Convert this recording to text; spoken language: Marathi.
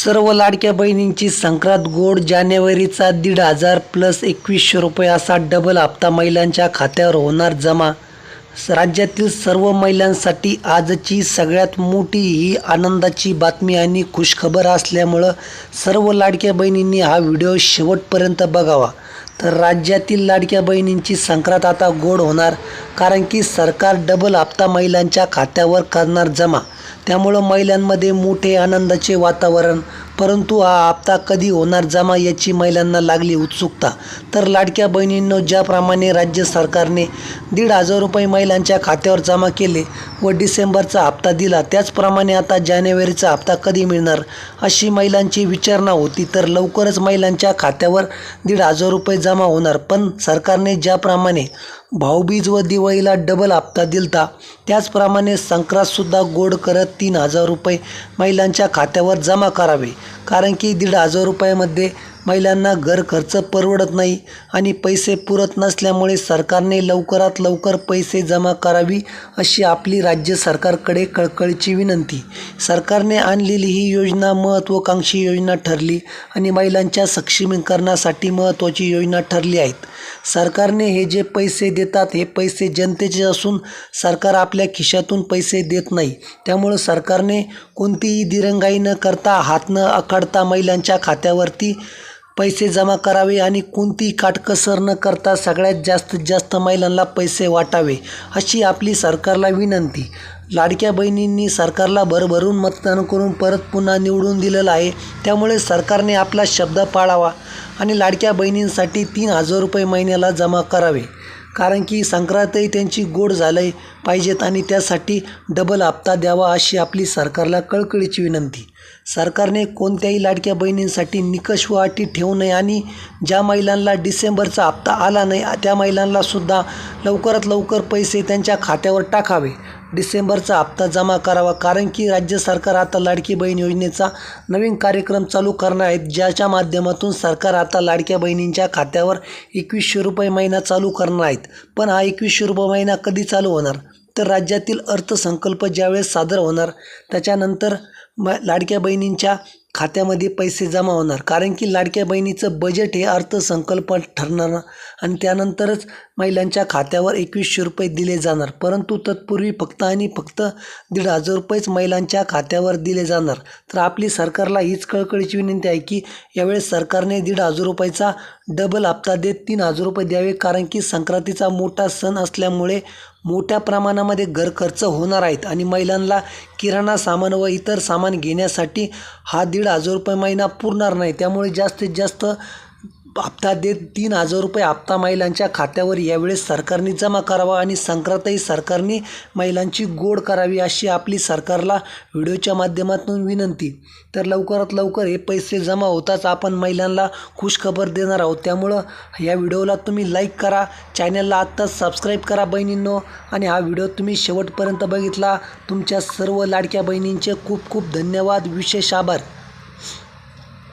सर्व लाडक्या बहिणींची संक्रांत गोड जानेवारीचा दीड हजार प्लस एकवीसशे रुपये असा डबल हप्ता महिलांच्या खात्यावर होणार जमा. राज्यातील सर्व महिलांसाठी आजची सगळ्यात मोठी ही आनंदाची बातमी आणि खुशखबर असल्यामुळं सर्व लाडक्या बहिणींनी हा व्हिडिओ शेवटपर्यंत बघावा. तर राज्यातील लाडक्या बहिणींची संक्रांत आता गोड होणार कारण की सरकार डबल हप्ता महिलांच्या खात्यावर करणार जमा. त्यामुळं महिलांमध्ये मोठे आनंदाचे वातावरण परंतु हा हप्ता कधी होणार जमा याची महिलांना लागली उत्सुकता. तर लाडक्या बहिणींनो ज्याप्रमाणे राज्य सरकारने दीड हजार रुपये महिलांच्या खात्यावर जमा केले व डिसेंबरचा हप्ता दिला त्याचप्रमाणे आता जानेवारीचा हप्ता कधी मिळणार अशी महिलांची विचारणा होती तर लवकरच महिलांच्या खात्यावर दीड हजार रुपये जमा होणार. पण सरकारने ज्याप्रमाणे भाऊबीज व दिवाळीला डबल हप्ता दिलता. त्याचप्रमाणे संक्रांतसुद्धा गोड करत तीन हजार रुपये महिलांच्या खात्यावर जमा करावे. कारण की दीड हजार रुपयामध्ये महिलांना घर खर्च परवडत नाही आणि पैसे पुरत नसल्यामुळे सरकारने लवकरात लवकर पैसे जमा करावी अशी आपली राज्य सरकारकडे कळकळीची विनंती. सरकारने आणलेली ही योजना महत्त्वाकांक्षी योजना ठरली आणि महिलांच्या सक्षमीकरणासाठी महत्त्वाची योजना ठरली आहेत. सरकारने हे जे पैसे देतात हे पैसे जनतेचे असून सरकार आपल्या खिशातून पैसे देत नाही. त्यामुळं सरकारने कोणतीही दिरंगाई न करता हात न आखडता महिलांच्या खात्यावरती पैसे जमा करावे आणि कोणतीही काटकसर न करता सगळ्यात जास्तीत जास्त महिलांना पैसे वाटावे अशी आपली सरकारला विनंती. लाडक्या बहिणींनी सरकारला भरभरून मतदान करून परत पुन्हा निवडून दिलेलं आहे. त्यामुळे सरकारने आपला शब्द पाळावा आणि लाडक्या बहिणींसाठी तीन हजार रुपये महिन्याला जमा करावे. कारण की संक्रांतही त्यांची गोड झालं पाहिजेत आणि त्यासाठी डबल हप्ता द्यावा अशी आपली सरकारला कळकळीची विनंती. सरकारने कोणत्याही लाडक्या बहिणींसाठी निकष व अटी ठेवू नये आणि ज्या महिलांना डिसेंबरचा हप्ता आला नाही त्या महिलांनासुद्धा लवकरात लवकर पैसे त्यांच्या खात्यावर टाकावे. डिसेंबरचा हप्ता जमा करावा कारण की राज्य सरकार आता लाडकी बहीण योजनेचा नवीन कार्यक्रम चालू करणार आहेत ज्याच्या माध्यमातून सरकार आता लाडक्या बहिणींच्या खात्यावर एकवीसशे रुपये महिना चालू करणार आहेत. पण हा एकवीसशे रुपये महिना कधी चालू होणार? तर राज्यातील अर्थसंकल्प ज्यावेळेस सादर होणार त्याच्यानंतर म लाडक्या बहिणींच्या खात्यामध्ये पैसे जमा होणार. कारण की लाडक्या बहिणीचं बजेट हे अर्थसंकल्प ठरणार आणि त्यानंतरच महिलांच्या खात्यावर एकवीसशे रुपये दिले जाणार. परंतु तत्पूर्वी फक्त आणि फक्त दीड हजार रुपयेच महिलांच्या खात्यावर दिले जाणार. तर आपली सरकारला हीच कळकळीची विनंती आहे की यावेळेस सरकारने दीड हजार रुपयाचा डबल हप्ता देत तीन हजार रुपये द्यावे. कारण की संक्रांतीचा मोठा सण असल्यामुळे मोठ्या प्रमाणामध्ये घरखर्च होणार आहेत आणि महिलांना किराणा सामान व इतर सामान घेण्यासाठी हा दीड हजार रुपये महिना पुरणार नाही. त्यामुळे जास्तीत जास्त हप्ता देत तीन हजार रुपये हप्ता महिलांच्या खात्यावर यावेळेस सरकारने जमा करावा आणि संक्रांतही सरकारने महिलांची गोड करावी अशी आपली सरकारला व्हिडिओच्या माध्यमातून विनंती. तर लवकरात लवकर हे पैसे जमा होताच आपण महिलांना खुशखबर देणार आहोत. त्यामुळं या व्हिडिओला तुम्ही लाईक करा चॅनलला आत्ताच सबस्क्राईब करा बहिणींनो आणि हा व्हिडिओ तुम्ही शेवटपर्यंत बघितला. तुमच्या सर्व लाडक्या बहिणींचे खूप खूप धन्यवाद. विशेष आभार.